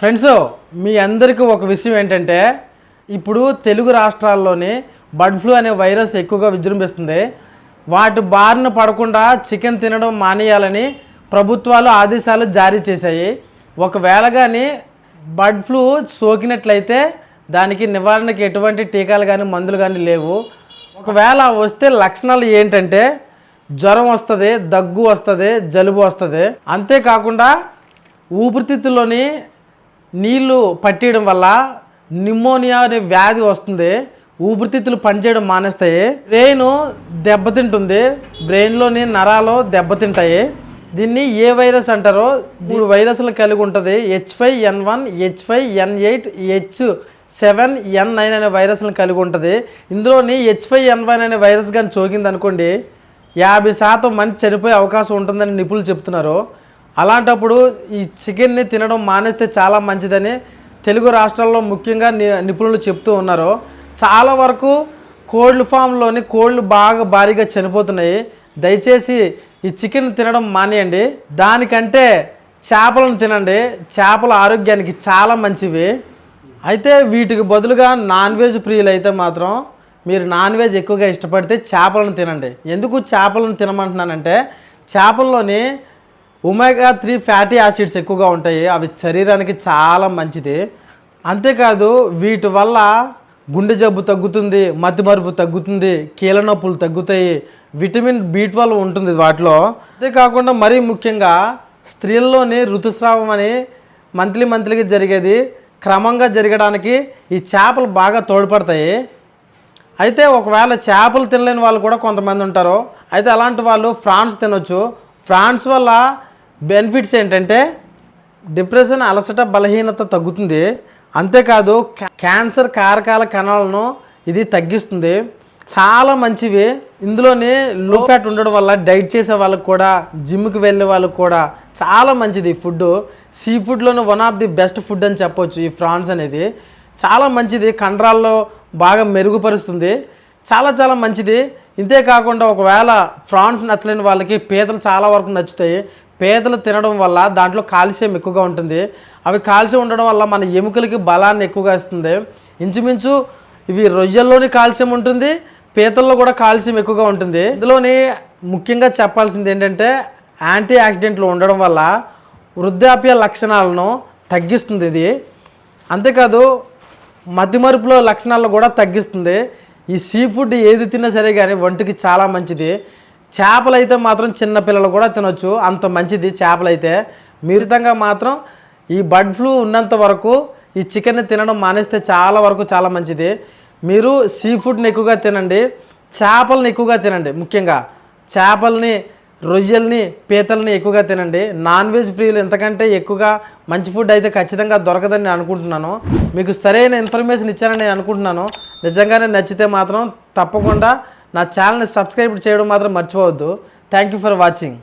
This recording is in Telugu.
ఫ్రెండ్స్ మీ అందరికీ ఒక విషయం ఏంటంటే ఇప్పుడు తెలుగు రాష్ట్రాల్లోని బర్డ్ ఫ్లూ అనే వైరస్ ఎక్కువగా విజృంభిస్తుంది. వాటి బారిన పడకుండా చికెన్ తినడం మానేయాలని ప్రభుత్వాలు ఆదేశాలు జారీ చేశాయి. ఒకవేళ కానీ బర్డ్ ఫ్లూ సోకినట్లయితే దానికి నివారణకి ఎటువంటి టీకాలు కానీ మందులు కానీ లేవు. ఒకవేళ వస్తే లక్షణాలు ఏంటంటే జ్వరం వస్తుంది దగ్గు వస్తుంది జలుబు వస్తుంది. అంతేకాకుండా ఊపిరితిత్తుల్లోని నీళ్ళు పట్టేయడం వల్ల నిమోనియా అనే వ్యాధి వస్తుంది. ఊపిరితిత్తులు పనిచేయడం మానేస్తాయి. బ్రెయిన్ దెబ్బతింటుంది బ్రెయిన్లోని నరాలు దెబ్బతింటాయి దీన్ని ఏ వైరస్ అంటారో మూడు వైరస్లు కలిగి ఉంటుంది. H five N one H five N eight H seven N nine అనే వైరస్లను కలిగి ఉంటుంది. ఇందులోని హెచ్ ఫైవ్ ఎన్ వన్ అనే వైరస్ కానీ సోకింది అనుకోండి యాభై శాతం మనిషి చనిపోయే అవకాశం ఉంటుందని నిపుణులు చెప్తున్నారు. అలాంటప్పుడు ఈ చికెన్ని తినడం మానేస్తే చాలా మంచిదని తెలుగు రాష్ట్రాల్లో ముఖ్యంగా ని- నిపుణులు చెప్తూ ఉన్నారు. చాలా వరకు కోళ్ళ ఫామ్లోని కోళ్ళు బాగా భారీగా చనిపోతున్నాయి. దయచేసి ఈ చికెన్ తినడం మానేయండి. దానికంటే చేపలను తినండి. చేపలు ఆరోగ్యానికి చాలా మంచివి. అయితే వీటికి బదులుగా నాన్ వెజ్ ప్రియులు అయితే మాత్రం మీరు నాన్ వెజ్ ఎక్కువగా ఇష్టపడితే చేపలను తినండి. ఎందుకు చేపలను తినమంటున్నానంటే చేపల్లోని ఒమేగా త్రీ ఫ్యాటీ యాసిడ్స్ ఎక్కువగా ఉంటాయి. అవి శరీరానికి చాలా మంచిది. అంతేకాదు వీటి వల్ల గుండె జబ్బు తగ్గుతుంది మతిమరుపు తగ్గుతుంది కీలనొప్పులు నొప్పులు తగ్గుతాయి విటమిన్ బి ట్వెల్వ్ ఉంటుంది వాటిలో. అంతేకాకుండా మరీ ముఖ్యంగా స్త్రీల్లోని ఋతుస్రావం అని మంత్లీ మంత్లీకి జరిగేది. క్రమంగా జరగడానికి ఈ చేపలు బాగా తోడ్పడతాయి. అయితే ఒకవేళ చేపలు తినలేని వాళ్ళు కూడా కొంతమంది ఉంటారు. అయితే అలాంటి వాళ్ళు ఫ్రాన్స్ తినొచ్చు. ఫ్రాన్స్ వల్ల బెనిఫిట్స్ ఏంటంటే డిప్రెషన్ అలసట బలహీనత తగ్గుతుంది. అంతేకాదు క్యాన్సర్ కారకాల కణాలను ఇది తగ్గిస్తుంది. చాలా మంచివి. ఇందులోని లో ఫ్యాట్ ఉండడం వల్ల డైట్ చేసే వాళ్ళకి కూడా జిమ్కి వెళ్ళే వాళ్ళకి కూడా చాలా మంచిది ఈ food sea ఫుడ్లోనే one of the best food అని చెప్పొచ్చు ఈ ఫ్రాన్స్ అనేది. చాలా మంచిది. కండరాల్లో బాగా మెరుగుపరుస్తుంది. చాలా చాలా మంచిది. ఇంతే కాకుండా ఒకవేళ ఫ్రాన్స్ నచ్చలేని వాళ్ళకి పీతలు చాలా వరకు నచ్చుతాయి. పీతలు తినడం వల్ల దాంట్లో కాల్షియం ఎక్కువగా ఉంటుంది. అవి కాల్షియం ఉండడం వల్ల మన ఎముకలకి బలాన్ని ఎక్కువగా ఇస్తుంది. ఇంచుమించు ఇవి రొయ్యల్లోని కాల్షియం ఉంటుంది పీతల్లో కూడా కాల్షియం ఎక్కువగా ఉంటుంది. ఇందులోని ముఖ్యంగా చెప్పాల్సింది ఏంటంటే యాంటీ ఆక్సిడెంట్లు ఉండడం వల్ల వృద్ధాప్య లక్షణాలను తగ్గిస్తుంది ఇది. అంతేకాదు మతిమరుపులో లక్షణాలను కూడా తగ్గిస్తుంది. ఈ సీ ఫుడ్ ఏది తిన్నా సరే కానీ ఒంటికి చాలా మంచిది. చేపలు అయితే మాత్రం చిన్నపిల్లలు కూడా తినొచ్చు. అంత మంచిది చేపలు అయితే మిగతంగా మాత్రం ఈ బర్డ్ ఫ్లూ ఉన్నంత వరకు ఈ చికెన్ని తినడం మానేస్తే చాలా వరకు చాలా మంచిది. మీరు సీ ఫుడ్ని ఎక్కువగా తినండి. చేపలను ఎక్కువగా తినండి. ముఖ్యంగా చేపల్ని రొయ్యల్ని పీతల్ని ఎక్కువగా తినండి. నాన్ వెజ్ ప్రియులు ఎంతకంటే ఎక్కువగా మంచి ఫుడ్ అయితే ఖచ్చితంగా దొరకదని నేను అనుకుంటున్నాను. మీకు సరైన ఇన్ఫర్మేషన్ ఇచ్చానని నేను అనుకుంటున్నాను. నిజంగానే నచ్చితే మాత్రం తప్పకుండా నా ఛానల్ని సబ్స్క్రైబ్ చేయడం మాత్రం మర్చిపోవద్దు. Thank you for watching